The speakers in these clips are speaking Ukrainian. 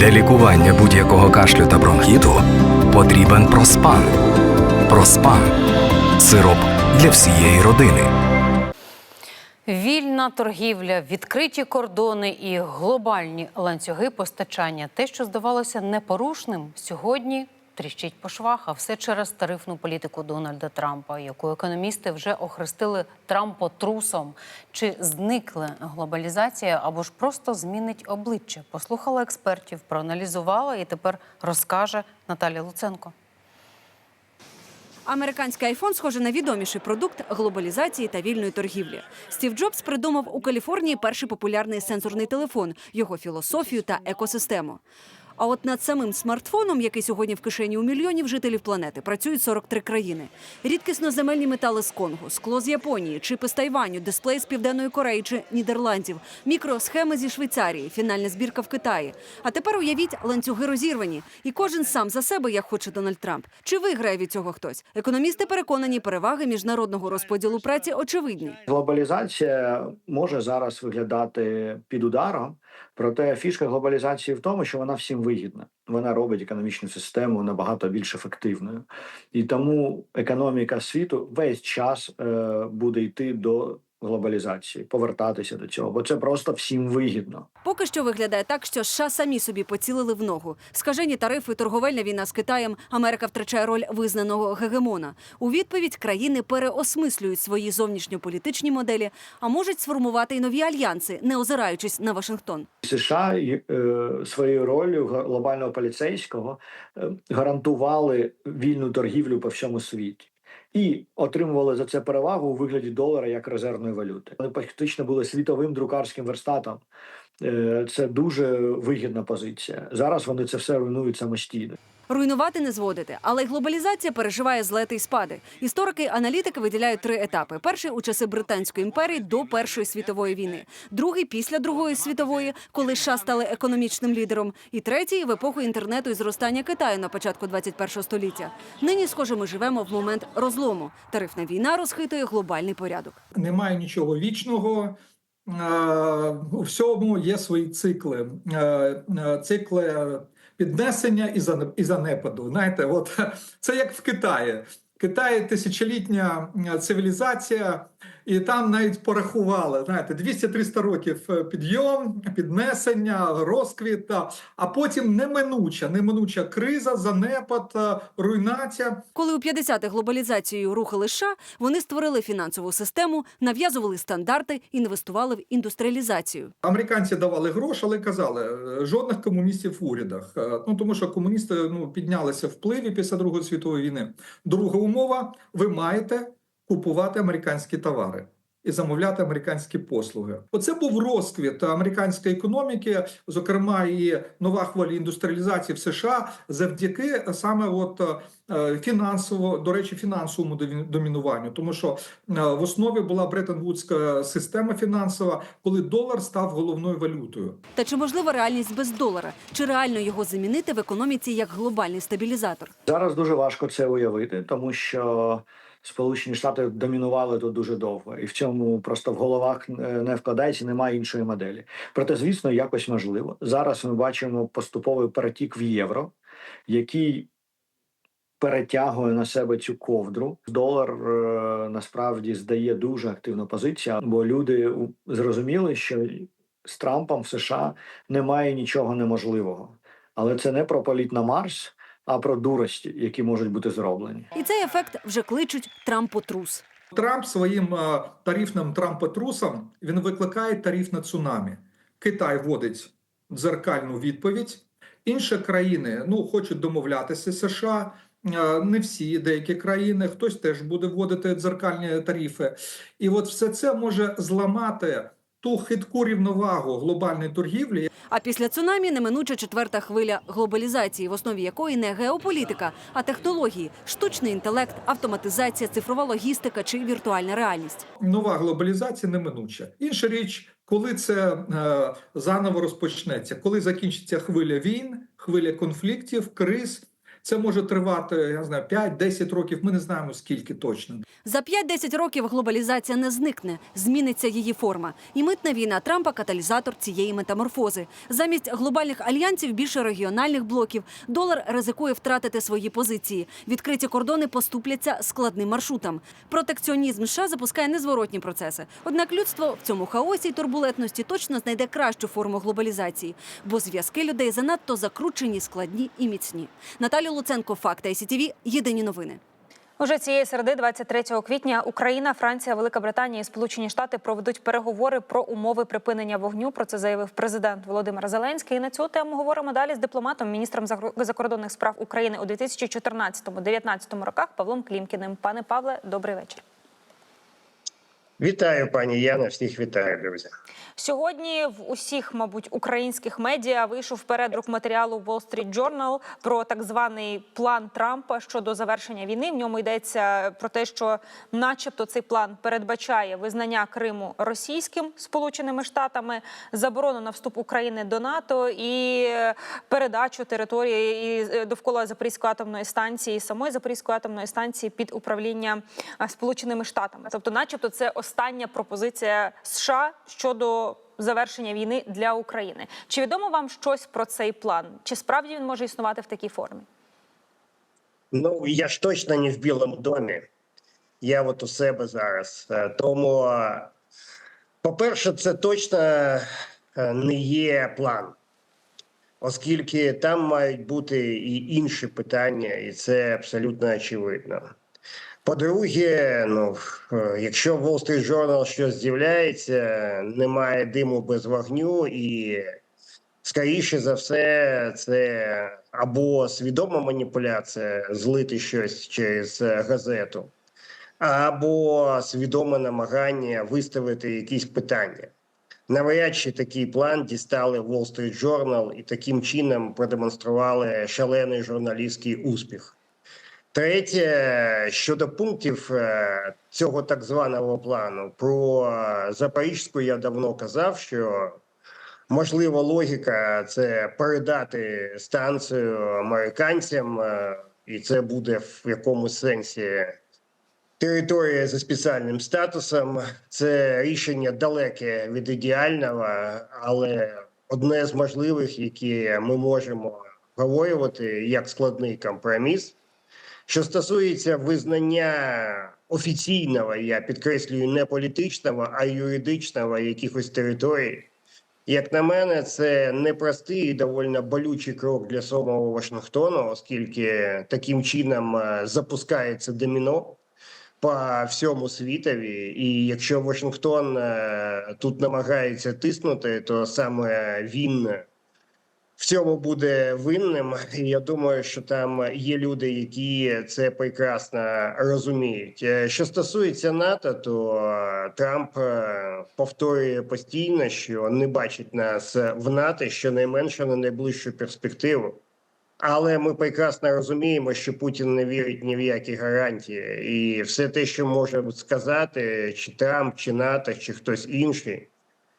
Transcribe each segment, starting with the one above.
Для лікування будь-якого кашлю та бронхіту потрібен проспан. Проспан сироп для всієї родини. Вільна торгівля, відкриті кордони і глобальні ланцюги постачання. Те, що здавалося непорушним, сьогодні тріщить по швах, а все через тарифну політику Дональда Трампа, яку економісти вже охрестили Трампотрусом. Чи зникне глобалізація або ж просто змінить обличчя? Послухала експертів, проаналізувала і тепер розкаже Наталя Луценко. Американський айфон схоже на відоміший продукт глобалізації та вільної торгівлі. Стів Джобс придумав у Каліфорнії перший популярний сенсорний телефон, його філософію та екосистему. А от над самим смартфоном, який сьогодні в кишені у мільйонів жителів планети, працюють 43 країни. Рідкісно земельні метали з Конго, скло з Японії, чипи з Тайваню, дисплей з Південної Кореї чи Нідерландів, мікросхеми зі Швейцарії, фінальна збірка в Китаї. А тепер уявіть, ланцюги розірвані, і кожен сам за себе, як хоче Дональд Трамп. Чи виграє від цього хтось? Економісти переконані, переваги міжнародного розподілу праці очевидні. Глобалізація може зараз виглядати під ударом, проте фішка глобалізації в тому, що вона всім вигідна. Вона робить економічну систему набагато більш ефективною, і тому економіка світу весь час е, буде йти до глобалізації, повертатися до цього, бо це просто всім вигідно. Поки що виглядає так, що США самі собі поцілили в ногу. Скажені тарифи, торговельна війна з Китаєм. Америка втрачає роль визнаного гегемона. У відповідь країни переосмислюють свої зовнішньополітичні моделі, а можуть сформувати й нові альянси, не озираючись на Вашингтон. США е, своєю ролью глобального поліцейського е, гарантували вільну торгівлю по всьому світі. І отримували за це перевагу у вигляді долара як резервної валюти. Вони фактично були світовим друкарським верстатом. Е, Це дуже вигідна позиція. Зараз вони це все руйнують самостійно. Руйнувати не зводити, але й глобалізація переживає злети й спади. Історики аналітики виділяють три етапи: перший у часи британської імперії до Першої світової війни, другий після Другої світової, коли США стали економічним лідером, і третій в епоху інтернету і зростання Китаю на початку 21 століття. Нині, схоже, ми живемо в момент розлому. Тарифна війна розхитує глобальний порядок. немає нічого вічного. Е, У всьому є свої цикли. Е, е, Цикли піднесення і зане- і занепаду. Знаєте, от це як в Китаї. Китай тисячолітня цивілізація, і там навіть порахували, знаєте, 200-300 років е, підйом, піднесення, розквіт, а потім неминуча, неминуча криза, занепад, е, руйнація. Коли у 50-х глобалізацією рухали США, вони створили фінансову систему, нав'язували стандарти, інвестували в індустріалізацію. Американці давали гроші, але казали е, жодних комуністів в урядах. Ну тому що комуністи ну піднялися впливі після Другої світової війни. Друга умова: ви маєте купувати американські товари. І замовляти американські послуги. Оце був розквіт американської економіки, зокрема і нова хвиля індустріалізації в США, завдяки саме от е, фінансово, до речі, фінансовому домі- домінуванню, тому що е, в основі була Бреттон-Вудська система фінансова, коли долар став головною валютою. Та чи можлива реальність без долара? Чи реально його замінити в економіці як глобальний стабілізатор? Зараз дуже важко це уявити, тому що Сполучені Штати домінували тут дуже довго, і в цьому просто в головах е, не вкладається, немає іншої моделі. Проте, звісно, якось можливо. Зараз ми бачимо поступовий перетік в євро, який перетягує на себе цю ковдру. Долар е, насправді здає дуже активну позицію, бо люди зрозуміли, що з Трампом в США немає нічого неможливого. Але це не про політ на Марс, а про дурості, які можуть бути зроблені. І цей ефект вже кличуть Трампотрус. Трамп своїм е, тарифним трампотрусом він викликає тарифне цунамі. Китай вводить дзеркальну відповідь. Інші країни ну хочуть домовлятися США. Е, Не всі, деякі країни, хтось теж буде вводити дзеркальні тарифи. І от все це може зламати ту хитку рівновагу глобальної торгівлі, А після цунамі неминуча четверта хвиля глобалізації, в основі якої не геополітика, а технології, штучний інтелект, автоматизація, цифрова логістика чи віртуальна реальність. нова глобалізація неминуча. Інша річ, коли це е, заново розпочнеться, коли закінчиться хвиля війн, хвиля конфліктів, криз, Це може тривати, я не знаю, 5-10 років. Ми не знаємо скільки точно. За 5-10 років глобалізація не зникне, зміниться її форма. І митна війна Трампа каталізатор цієї метаморфози. Замість глобальних альянсів більше регіональних блоків. Долар ризикує втратити свої позиції. Відкриті кордони поступляться складним маршрутам. Протекціонізм США запускає незворотні процеси. Однак людство в цьому хаосі й турбулентності точно знайде кращу форму глобалізації, бо зв'язки людей занадто закручені, складні і міцні. Наталія Луценко, Факт ICTV, Єдині новини. Уже цієї середи, 23 квітня, Україна, Франція, Велика Британія і Сполучені Штати проведуть переговори про умови припинення вогню. Про це заявив президент Володимир Зеленський. І на цю тему говоримо далі з дипломатом, міністром закордонних справ України у 2014-2019 роках Павлом Клімкіним. Пане Павле, добрий вечір. Вітаю, пані Яна. Всіх вітаю, друзі. Сьогодні в усіх, мабуть, українських медіа вийшов передрук матеріалу Wall Street Journal про так званий план Трампа щодо завершення війни. В ньому йдеться про те, що, начебто, цей план передбачає визнання Криму російським Сполученими Штатами, заборону на вступ України до НАТО і передачу території е, довкола Запорізької атомної станції, самої Запорізької атомної станції під управління Сполученими Штатами. Тобто, начебто, це остання пропозиція США щодо завершення війни для України. Чи відомо вам щось про цей план? Чи справді він може існувати в такій формі? Ну я ж точно не в Білому домі. Я от у себе зараз. Е, Тому, е, по-перше, це точно е, не є план, оскільки там мають бути і інші питання, і це абсолютно очевидно. По-друге, ну е, якщо Wall Street Journal щось з'являється, немає диму без вогню, і скоріше за все, це або свідома маніпуляція, злити щось через е, газету, або свідоме намагання виставити якісь питання. Навряд чи такий план дістали Wall Street Journal і таким чином продемонстрували шалений журналістський успіх. Третє, щодо пунктів е, цього так званого плану, про е, Запорізьку я давно казав, що можливо логіка це передати станцію американцям, е, і це буде в якомусь сенсі територія за спеціальним статусом. Це рішення далеке від ідеального, але одне з можливих, які ми можемо обговорювати як складний компроміс. Що стосується визнання офіційного, я підкреслюю, не політичного, а юридичного якихось територій, як на мене, це непростий і доволі болючий крок для самого Вашингтону, оскільки таким чином е, запускається доміно по всьому світові. І якщо Вашингтон е, тут намагається тиснути, то саме він в цьому буде винним. І я думаю, що там є люди, які це прекрасно розуміють. Е, Що стосується НАТО, то е, Трамп е, повторює постійно, що не бачить нас в НАТО щонайменше на найближчу перспективу. Але ми прекрасно розуміємо, що Путін не вірить ні в які гарантії, і все те, що може сказати, чи Трамп, чи НАТО, чи хтось інший,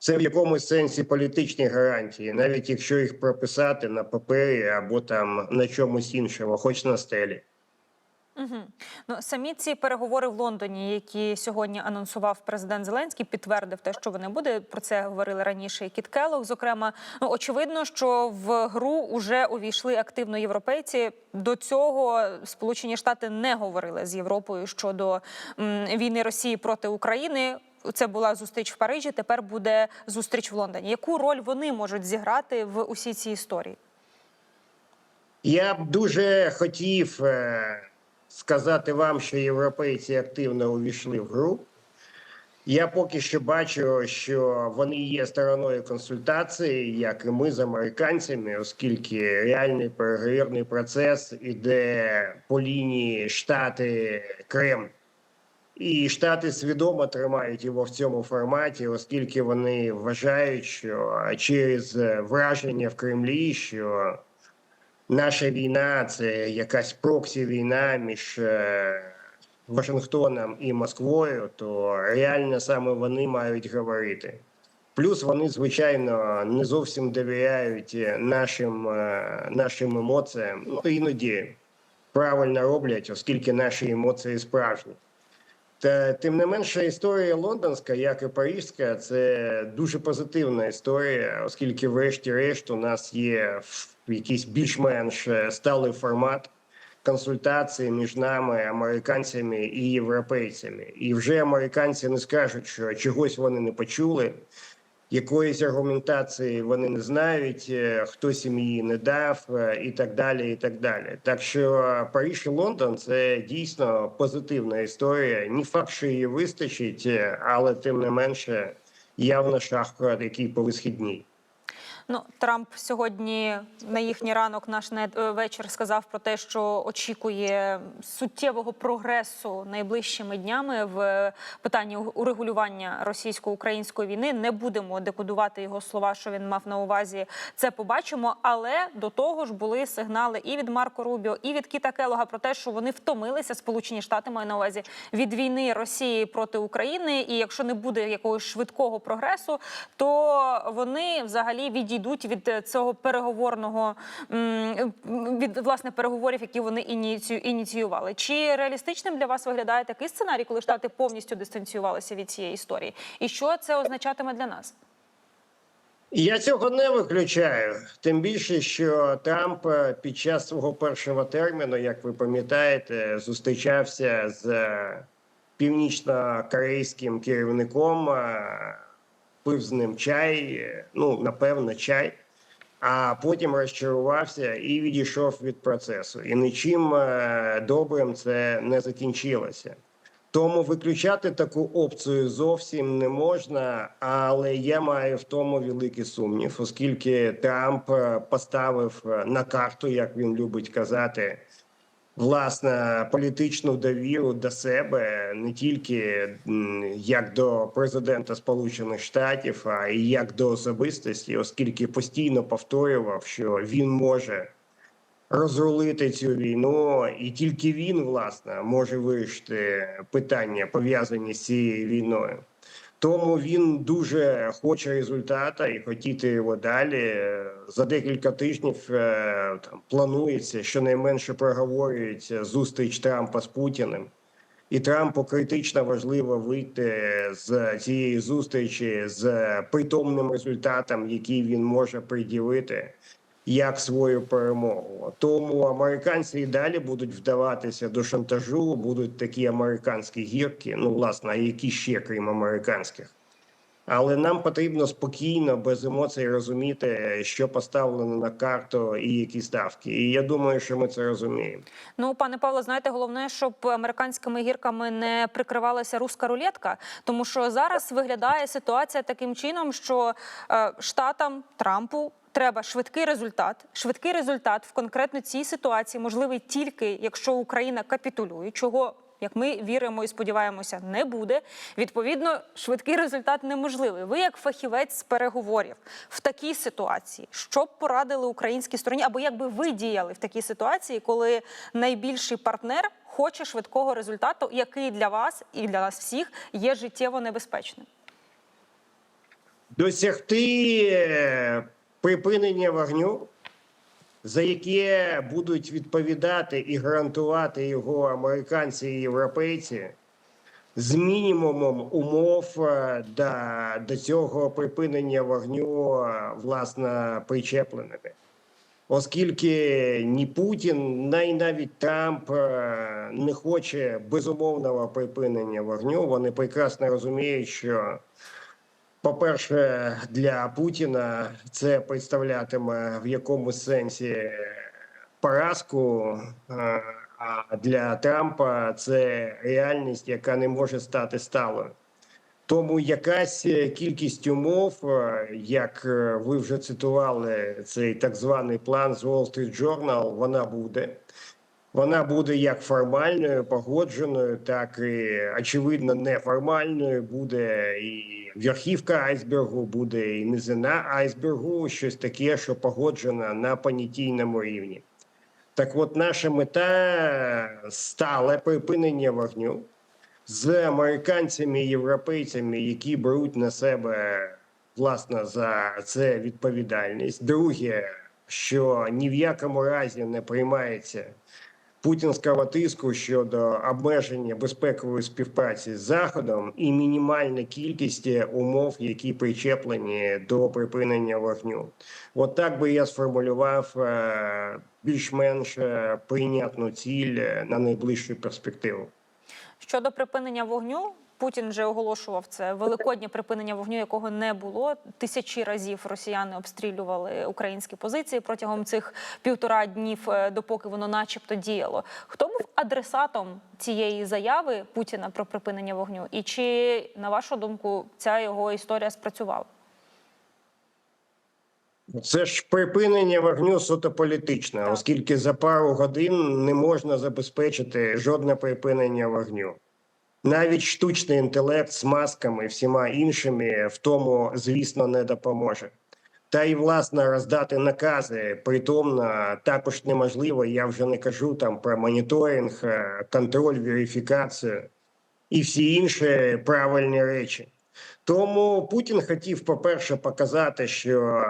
це в якомусь сенсі політичні гарантії, навіть якщо їх прописати на папері або там на чомусь іншому, хоч на стелі. Угу. Ну самі ці переговори в Лондоні, які сьогодні анонсував президент Зеленський, підтвердив те, що вони буде. Про це говорили раніше. і Кіт Келлог, Зокрема, ну очевидно, що в гру вже увійшли активно європейці. До цього Сполучені Штати не говорили з Європою щодо м, війни Росії проти України. Це була зустріч в Парижі. Тепер буде зустріч в Лондоні. Яку роль вони можуть зіграти в усій цій історії? Я б дуже хотів е, сказати вам, що європейці активно увійшли в гру. Я поки що бачу, що вони є стороною консультації, як і ми з американцями, оскільки реальний переговірний процес іде по лінії Штати Кремль. І Штати свідомо тримають його в цьому форматі, оскільки вони вважають, що через враження в Кремлі, що наша війна це якась проксі війна між е, Вашингтоном і Москвою, то реально саме вони мають говорити. Плюс вони, звичайно, не зовсім довіряють нашим, е, нашим емоціям. Ну, іноді правильно роблять, оскільки наші емоції справжні. Та тим не менше, історія лондонська, як і паризька, це дуже позитивна історія, оскільки, врешті-решт, у нас є якийсь більш-менш е, сталий формат консультації між нами, американцями і європейцями. І вже американці не скажуть, що чогось вони не почули, якоїсь аргументації вони не знають, е, хтось їм її не дав, е, і так далі. І так далі. Так що Париж і Лондон це дійсно позитивна історія. Ні факт, що її вистачить, е, але тим не менше явно шаг, який по висхідній. Ну, Трамп сьогодні на їхній ранок, наш е, вечір сказав про те, що очікує суттєвого прогресу найближчими днями в питанні урегулювання російсько-української війни. Не будемо декодувати його слова, що він мав на увазі. Це побачимо. Але до того ж були сигнали і від Марко Рубіо, і від Кіта Келога про те, що вони втомилися. Сполучені Штати маю на увазі від війни Росії проти України. І якщо не буде якогось швидкого прогресу, то вони взагалі відійдуть від е, цього переговорного від власне переговорів, які вони ініцію ініціювали. Чи реалістичним для вас виглядає такий сценарій, коли штати повністю дистанціювалися від цієї історії? І що це означатиме для нас? Я цього не виключаю. Тим більше, що Трамп е, під час свого першого терміну, як ви пам'ятаєте, зустрічався з е, північно-корейським керівником, пив з ним чай, ну напевно, чай. А потім розчарувався і відійшов від процесу. І нічим е, добрим це не закінчилося. Тому виключати таку опцію зовсім не можна, але я маю в тому великий сумнів, оскільки Трамп е, поставив е, на карту, як він любить казати, власне політичну довіру до себе не тільки як до президента Сполучених Штатів, а й як до особистості, оскільки постійно повторював, що він може розрулити цю війну, і тільки він, власне, може вирішити питання пов'язані з цією війною. Тому він дуже хоче результата і хотіти його далі. За декілька тижнів е, там планується щонайменше проговорюється зустріч Трампа з Путіним. І Трампу критично важливо вийти з цієї зустрічі з притомним результатом, який він може приділити як свою перемогу. Тому американці і далі будуть вдаватися до шантажу, будуть такі американські гірки. Ну, власне, які ще крім американських. Але нам потрібно спокійно, без емоцій розуміти, що поставлено на карту і які ставки. І я думаю, що ми це розуміємо. Ну, пане Павло, знаєте, головне, щоб американськими гірками не прикривалася руська рулетка, тому що зараз виглядає ситуація таким чином, що е, штатам Трампу. Треба швидкий результат. Швидкий результат в конкретно цій ситуації можливий тільки якщо Україна капітулює, чого як ми віримо і сподіваємося, не буде. Відповідно, швидкий результат неможливий. Ви, як фахівець з переговорів в такій ситуації, що б порадили українській стороні, або як би ви діяли в такій ситуації, коли найбільший партнер хоче швидкого результату, який для вас і для нас всіх є життєво небезпечним? Досягти припинення вогню, за яке будуть відповідати і гарантувати його американці і європейці, з мінімумом умов е, до, до цього припинення вогню, е, власне, причепленими. Оскільки ні Путін, ні навіть Трамп е, не хоче безумовного припинення вогню, вони прекрасно розуміють, що по-перше, для Путіна це представлятиме в якомусь сенсі поразку. е, А для Трампа це реальність, яка не може стати сталою. Тому якась кількість умов, е, як е, ви вже цитували, цей так званий план з Wall Street Journal, вона буде. Вона буде як формальною, погодженою, так і очевидно неформальною. Буде і верхівка айсбергу, буде і низина айсбергу, щось таке, що погоджено на понятійному рівні. Так от наша мета стале припинення вогню з американцями і європейцями, які беруть на себе власне за це відповідальність. Друге, що ні в якому разі не приймається путінського тиску щодо обмеження безпекової співпраці з Заходом і мінімальна кількість умов, які причеплені до припинення вогню. От так би я сформулював е, більш-менш е, прийнятну ціль е, на найближчу перспективу. Щодо припинення вогню, Путін вже оголошував це великоднє припинення вогню, якого не було. Тисячі разів росіяни обстрілювали українські позиції протягом цих півтора днів, е, допоки воно, начебто, діяло. Хто був адресатом цієї заяви Путіна про припинення вогню? І чи на вашу думку ця його історія спрацювала? Це ж припинення вогню суто політичне, оскільки за пару годин не можна забезпечити жодне припинення вогню. Навіть штучний інтелект з масками і всіма іншими в тому, звісно, не допоможе. Та й власне роздати накази притомно також неможливо. Я вже не кажу там про моніторинг, е, контроль, верифікацію і всі інші правильні речі. Тому Путін хотів, по-перше, показати, що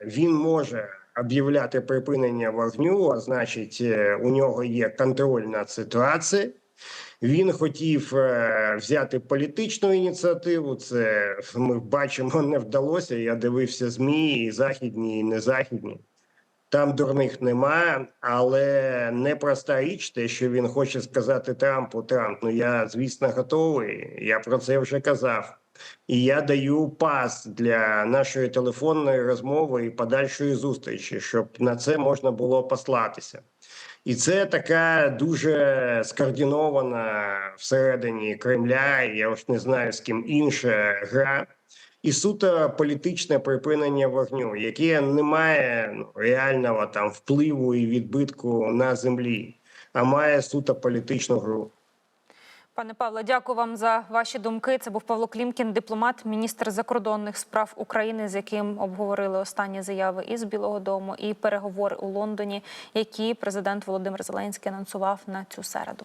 він може об'являти припинення вогню, а значить, е, у нього є контроль над ситуацією. Він хотів е, взяти політичну ініціативу. Це ми бачимо, не вдалося. Я дивився змі і західні, і незахідні. Там дурних нема, але непроста річ, те, що він хоче сказати Трампу. Трамп, ну я звісно готовий. Я про це вже казав. І я даю пас для нашої телефонної розмови і подальшої зустрічі, щоб на це можна було послатися. І це така дуже скоординована всередині Кремля. Я ж не знаю з ким інша гра. І суто політичне припинення вогню, яке не має ну, реального там впливу і відбитку на землі, а має суто політичну гру. Пане Павло, дякую вам за ваші думки. Це був Павло Клімкін, дипломат, міністр закордонних справ України, з яким обговорили останні заяви із Білого Дому і переговори у Лондоні, які президент Володимир Зеленський анонсував на цю середу.